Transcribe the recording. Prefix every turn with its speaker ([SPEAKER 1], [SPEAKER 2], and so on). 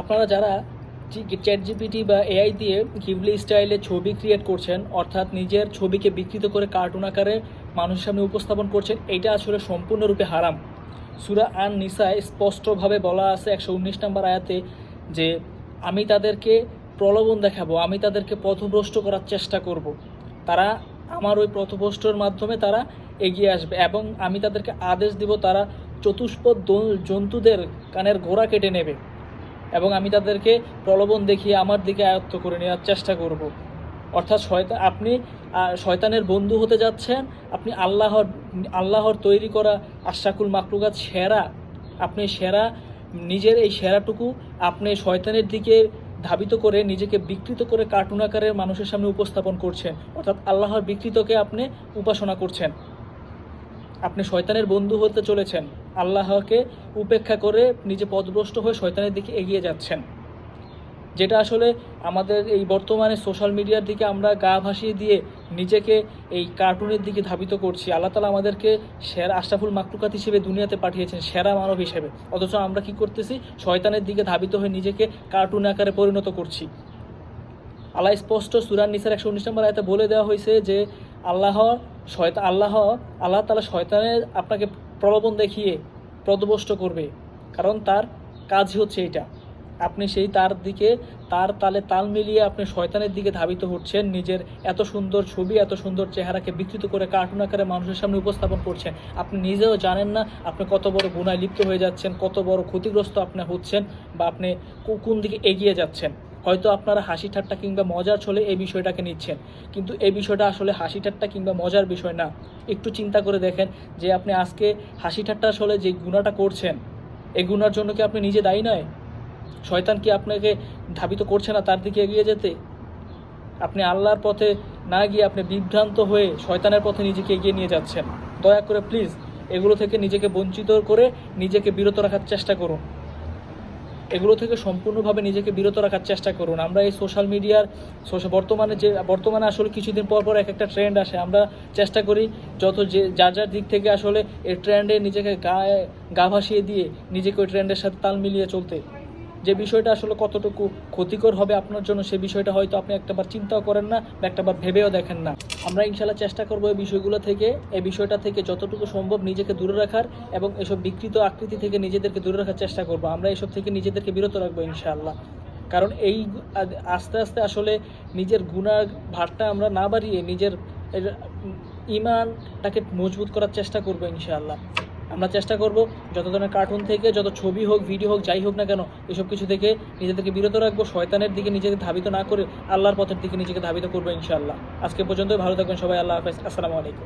[SPEAKER 1] আপনারা যারা chat GPT বা এআই দিয়ে ঘিবলি স্টাইলে ছবি ক্রিয়েট করছেন, অর্থাৎ নিজের ছবিকে বিকৃত করে কার্টুন আকারে মানুষের সামনে উপস্থাপন করছেন, এটা আসলে সম্পূর্ণরূপে হারাম সুরা আন নিসায় স্পষ্টভাবে বলা আছে একশো উনিশ নম্বর আয়াতে যে, আমি তাদেরকে প্রলোভন দেখাবো, আমি তাদেরকে পথভ্রষ্ট করার চেষ্টা করব। তারা আমার ওই পথভ্রষ্টর মাধ্যমে তারা এগিয়ে আসবে এবং আমি তাদেরকে আদেশ দিব, তারা চতুষ্পদ জন্তুদের কানের গোড়া কেটে নেবে এবং আমি তাদেরকে প্রলোভন দেখিয়ে আমার দিকে আয়ত্ত করে নেওয়ার চেষ্টা করব। অর্থাৎ শয়তা, আপনি শয়তানের বন্ধু হতে যাচ্ছেন, আপনি আল্লাহর আল্লাহর তৈরি করা আশাকুল মাকলুকাত সেরা, আপনি সেরা, নিজের এই সেরাটুকু আপনি শয়তানের দিকে ধাবিত করে নিজেকে বিকৃত করে কার্টুন আকারের মানুষের সামনে উপস্থাপন করছেন। অর্থাৎ আল্লাহর বিকৃতকে আপনি উপাসনা করছেন। আপনি শয়তানের বন্ধু হতে চলেছেন। আল্লাহকে উপেক্ষা করে নিজে পদভ্রষ্ট হয়ে শয়তানের দিকে এগিয়ে যাচ্ছেন। যেটা আসলে আমাদের এই বর্তমানে সোশ্যাল মিডিয়ার দিকে আমরা গা ভাসিয়ে দিয়ে নিজেকে এই কার্টুনের দিকে ধাবিত করছি। আল্লাহ তালা আমাদেরকে সেরা আশরাফুল মাকলুকাত হিসেবে দুনিয়াতে পাঠিয়েছেন, সেরা মানব হিসেবে। অথচ আমরা কি করতেছি? শয়তানের দিকে ধাবিত হয়ে নিজেকে কার্টুন আকারে পরিণত করছি। আল্লাহ স্পষ্ট সুরান নিসার একশো উনিশ নম্বর আয়তে বলে দেওয়া হয়েছে যে, আল্লাহ শয়তা, আল্লাহ আল্লাহ তালা শয়তানের আপনাকে প্রলোভন দেখিয়ে পদভষ্ট করবে, কারণ তার কাজই হচ্ছে এটা। আপনি সেই তার দিকে, তার তালে তাল মিলিয়ে আপনি শয়তানের দিকে ধাবিত হচ্ছেন, নিজের এত সুন্দর ছবি, এত সুন্দর চেহারাকে বিকৃত করে কার্টুন আকারে মানুষের সামনে উপস্থাপন করছেন। আপনি নিজেও জানেন না আপনি কত বড় গুণায় লিপ্ত হয়ে যাচ্ছেন, কত বড় ক্ষতিগ্রস্ত আপনি হচ্ছেন বা আপনি কোন দিকে এগিয়ে যাচ্ছেন। হয়তো আপনারা হাসি ঠাট্টা কিংবা মজার ছলে এই বিষয়টাকে নিচ্ছেন। কিন্তু এই বিষয়টা আসলে হাসি ঠাট্টা কিংবা মজার বিষয় না। একটু চিন্তা করে দেখেন যে আপনি আজকে হাসি ঠাট্টা ছলে যে গুণাটা করছেন, এই গুণার জন্য কি আপনি নিজে দায়ী নয়? শয়তান কি আপনাকে ধাবিত করছে না তার দিকে এগিয়ে যেতে? আপনি আল্লাহর পথে না গিয়ে আপনি বিভ্রান্ত হয়ে শয়তানের পথে নিজেকে এগিয়ে নিয়ে যাচ্ছেন। দয়া করে প্লিজ এগুলো থেকে নিজেকে বঞ্চিত করে নিজেকে বিরত রাখার চেষ্টা করুন। এগুলো থেকে সম্পূর্ণভাবে নিজেকে বিরত রাখার চেষ্টা করুন। আমরা এই সোশ্যাল মিডিয়ার বর্তমানে যে, বর্তমানে আসলে কিছুদিন পর পর এক একটা ট্রেন্ড আসে। আমরা চেষ্টা করি যত যে, যার যার দিক থেকে আসলে এই ট্রেন্ডে নিজেকে গায়ে, গা ভাসিয়ে দিয়ে নিজেকে ওই ট্রেন্ডের সাথে তাল মিলিয়ে চলতে। যে বিষয়টা আসলে কতটুকু ক্ষতিকর হবে আপনার জন্য, সে বিষয়টা হয়তো আপনি একটাবার চিন্তাও করেন না, বা একটাবার ভেবেও দেখেন না। আমরা ইনশাল্লাহ চেষ্টা করব এই বিষয়গুলো থেকে, এই বিষয়টা থেকে যতটুকু সম্ভব নিজেকে দূরে রাখার এবং এসব বিকৃত আকৃতি থেকে নিজেদেরকে দূরে রাখার চেষ্টা করব। আমরা এসব থেকে নিজেদেরকে বিরত রাখব ইনশাআল্লাহ। কারণ এই আস্তে আস্তে আসলে নিজের গুণার ভারটা আমরা না বাড়িয়ে নিজের ইমানটাকে মজবুত করার চেষ্টা করব ইনশাআল্লাহ। আমরা চেষ্টা করব যত ধরনের কার্টুন থেকে, যত ছবি হোক ভিডিও হোক, যাই হোক না কেন, এসব কিছু থেকে নিজেদেরকে বিরত রাখব, শয়তানের দিকে নিজেকে ধাবিত না করে, আল্লাহর পথের দিকে নিজেকে ধাবিত করব ইনশাআল্লাহ। আজকে পর্যন্ত ভালো থাকবেন সবাই, আল্লাহ হাফেজ, আসসালামু আলাইকুম।